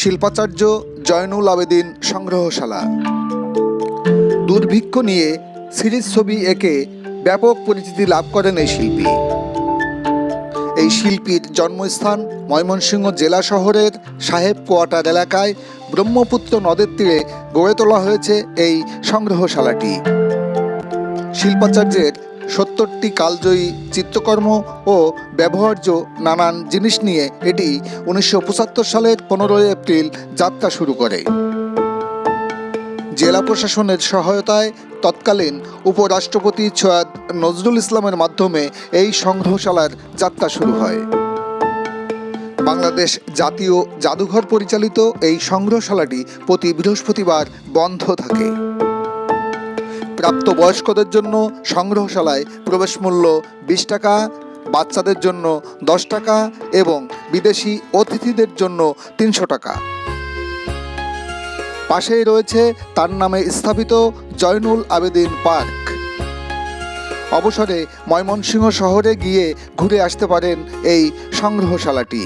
শিল্পাচার্য জয়নুল আবেদিন সংগ্রহশালা। দুর্ভিক্ষ নিয়ে সিরিজ ছবি এঁকে ব্যাপক পরিচিতি লাভ করেন এই শিল্পী। এই শিল্পীর জন্মস্থান ময়মনসিংহ জেলা শহরের সাহেব কোয়ার্টার এলাকায় ব্রহ্মপুত্র নদের তীরে গড়ে তোলা হয়েছে এই সংগ্রহশালাটি। শিল্পাচার্যের সত্তরটি কালজয়ী চিত্রকর্ম ও ব্যবহার্য নানান জিনিস নিয়ে এটি উনিশশো পঁচাত্তর সালের পনেরোই এপ্রিল যাত্রা শুরু করে। জেলা প্রশাসনের সহায়তায় তৎকালীন উপরাষ্ট্রপতি সৈয়দ নজরুল ইসলামের মাধ্যমে এই সংগ্রহশালার যাত্রা শুরু হয়। বাংলাদেশ জাতীয় জাদুঘর পরিচালিত এই সংগ্রহশালাটি প্রতি বৃহস্পতিবার বন্ধ থাকে। প্রাপ্তবয়স্কদের জন্য সংগ্রহশালায় প্রবেশ মূল্য বিশ টাকা, বাচ্চাদের জন্য দশ টাকা এবং বিদেশি অতিথিদের জন্য তিনশো টাকা। পাশেই রয়েছে তার নামে স্থাপিত জয়নুল আবেদিন পার্ক। অবসরে ময়মনসিংহ শহরে গিয়ে ঘুরে আসতে পারেন এই সংগ্রহশালাটি।